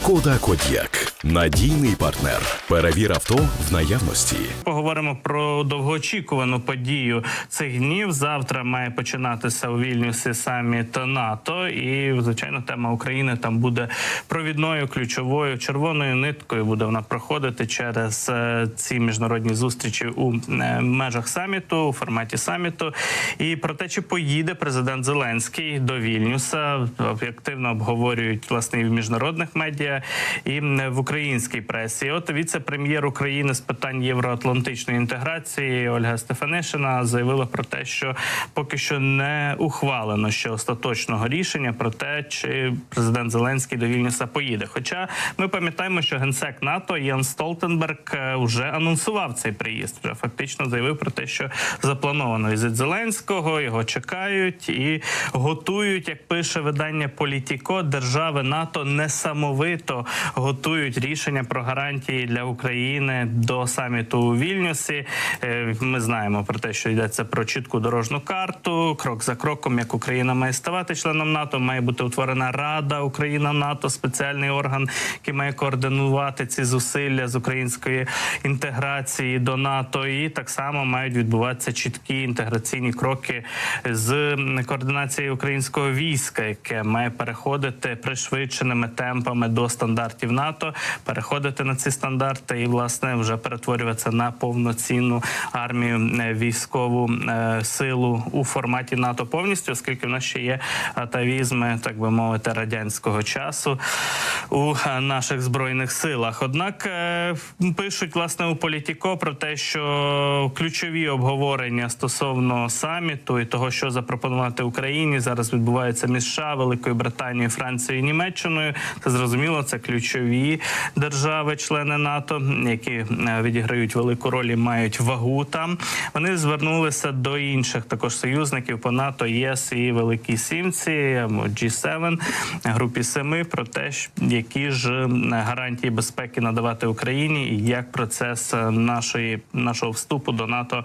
Шкода Код'як надійний партнер. Перевір авто в наявності. Поговоримо про довгоочікувану подію цих днів. Завтра має починатися у Вільнюсі саміт НАТО, і звичайно, тема України там буде провідною ключовою червоною ниткою. Буде вона проходити через е, ці міжнародні зустрічі у е, межах саміту, у форматі саміту. І про те, чи поїде президент Зеленський до Вільнюса, активно обговорюють власне і в міжнародних медіа і м, в українській пресі. От віце-прем'єр України з питань євроатлантичної інтеграції Ольга Стефанишина заявила про те, що поки що не ухвалено ще остаточного рішення про те, чи президент Зеленський до Вільнюса поїде. Хоча ми пам'ятаємо, що генсек НАТО Ян Столтенберг е, вже анонсував цей приїзд. Вже фактично заявив про те, що заплановано візит Зеленського, його чекають і готують, як пише видання Політіко, держави НАТО несамовито готують рішення про гарантії для України до саміту у Вільнюсі. Е, Ми знаємо про те, що йдеться про чітку дорожну карту, крок за кроком, як Україна має ставати членом НАТО, має бути утворена Рада Україна НАТО, спеціальний орган, який має координувати ці зусилля з української інтеграції до НАТО, і так само мають відбуватися чіткі інтеграційні кроки з координації українського війська, яке має переходити пришвидшеними темпами до стандартів НАТО, переходити на ці стандарти і власне вже перетворюватися на повноцінну армію е, військову е, силу у форматі НАТО повністю, оскільки в нас ще є атавізми, так би мовити, радянського часу у е, наших збройних силах. Однак пишуть власне у Політіко про те, що ключові обговорення стосовно саміту і того, що запропонувати Україні, зараз відбуваються між США, Великою Британією, Францією, і Німеччиною. Це зрозуміло, це ключові держави, члени НАТО, які е, відіграють велику роль і мають вагу там. Вони звернулися до інших також союзників по НАТО, ЄС і Великій Сімці, або G7, групі семи, про те, які ж е, гарантії безпеки надавати Україні, і як процес е, нашої нашого вступу до НАТО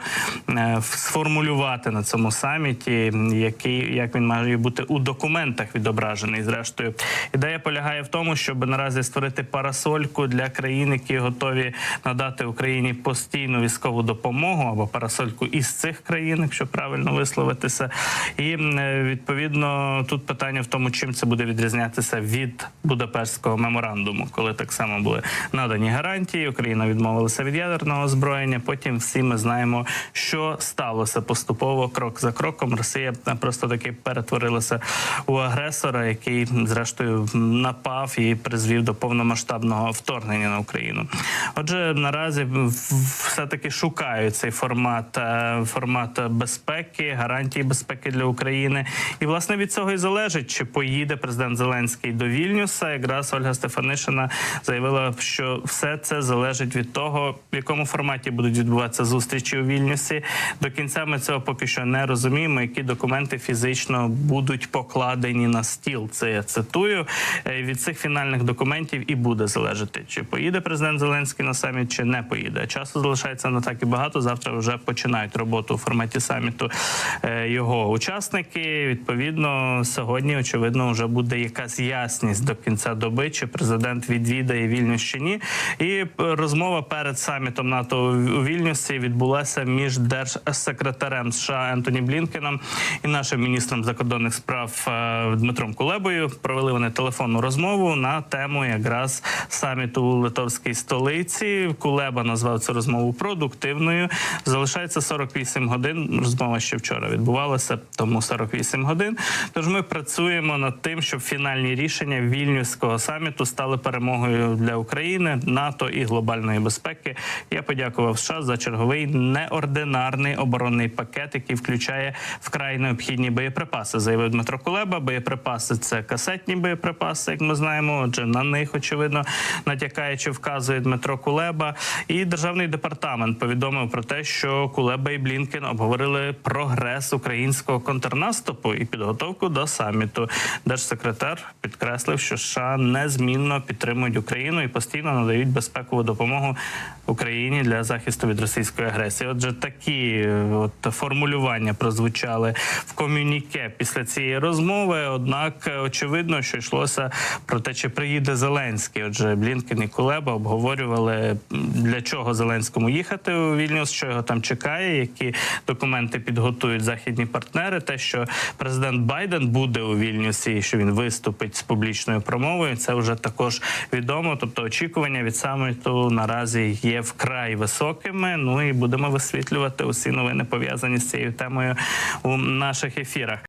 сформулювати на цьому саміті, який як він має бути у документах відображений. Зрештою, ідея полягає в тому, щоб наразі створити парасольку для країн, які готові надати Україні постійну військову допомогу або парасольку із цих країн, якщо правильно висловитися. І е, відповідно тут питання в тому, чим це буде відрізнятися від Будапештського меморандуму, коли так само були надані гарантії. Україна відмовилася від ядерного озброєння. Потім всі ми знаємо, що сталося поступово, крок за кроком. Росія просто таки перетворилася у агресора, який зрештою напав і призвів до повномасштабного вторгнення на Україну. Отже, наразі все таки шукають цей формат, е, формат безпеки, гарантії безпеки для України. І власне від цього і залежить, чи поїде президент Зеленський до Вільнюса. Якраз Ольга Стефанишина заявила, що все це залежить від того, в якому форматі будуть відбуватися зустрічі у Вільнюсі. До кінця ми цього поки що не розуміємо, які документи фізично будуть покладені на стіл. Це я цитую. Е, Від цих фінальних документів і буде залежати, чи поїде президент Зеленський на саміт, чи не поїде. Часу залишається не так і багато. Завтра вже починають роботу у форматі саміту е, його учасники. Відповідно, сьогодні очевидно вже буде якась ясність до кінця доби, чи президент відвідає Вільнюс чи ні. І розмова перед самітом НАТО у Вільнюсі відбулася між держсекретарем США Ентоні Блінкеном і нашим міністром закордонних справ е, Дмитром Кулебою. Провели вони телефонну розмову на тему якраз саміту у литовській столиці. Кулеба назвав цю розмову продуктивною. Залишається 48 годин. Розмова ще вчора відбувалася, тому 48 годин. Тож ми працюємо над тим, щоб фінальні рішення вільнюського саміту стали перемогою для України, НАТО і глобальної безпеки. Я подякував США за черговий неординарний оборонний пакет, який включає вкрай необхідні боєприпаси. Заявив Дмитро Кулеба. Боєприпаси це касетні боєприпаси, як ми знаємо. Отже, на них очевидно натякає чи вказує Дмитро Кулеба. І державний департамент повідомив про те, що Кулеба і Блінкен обговорили прогрес українського контрнаступу і підготовку до саміту. Держсекретар підкреслив, що США незмінно підтримують Україну і постійно надають безпекову допомогу Україні для захисту від російської агресії. Отже, такі е, от формулювання прозвучали в комюніке після цієї розмови. Однак е, очевидно, що йшлося про те, чи приїде Зеленський. Отже, Блінкен і Кулеба обговорювали для чого Зеленському їхати у Вільнюс, що його там чекає, які документи підготують західні партнери. Те, що президент Байден буде у Вільнюсі, і що він виступить з публічною промовою, це вже також відомо. Тобто очікування від саміту наразі є вкрай високими. Ну і будемо висвітлювати усі новини пов'язані з цією темою у наших ефірах.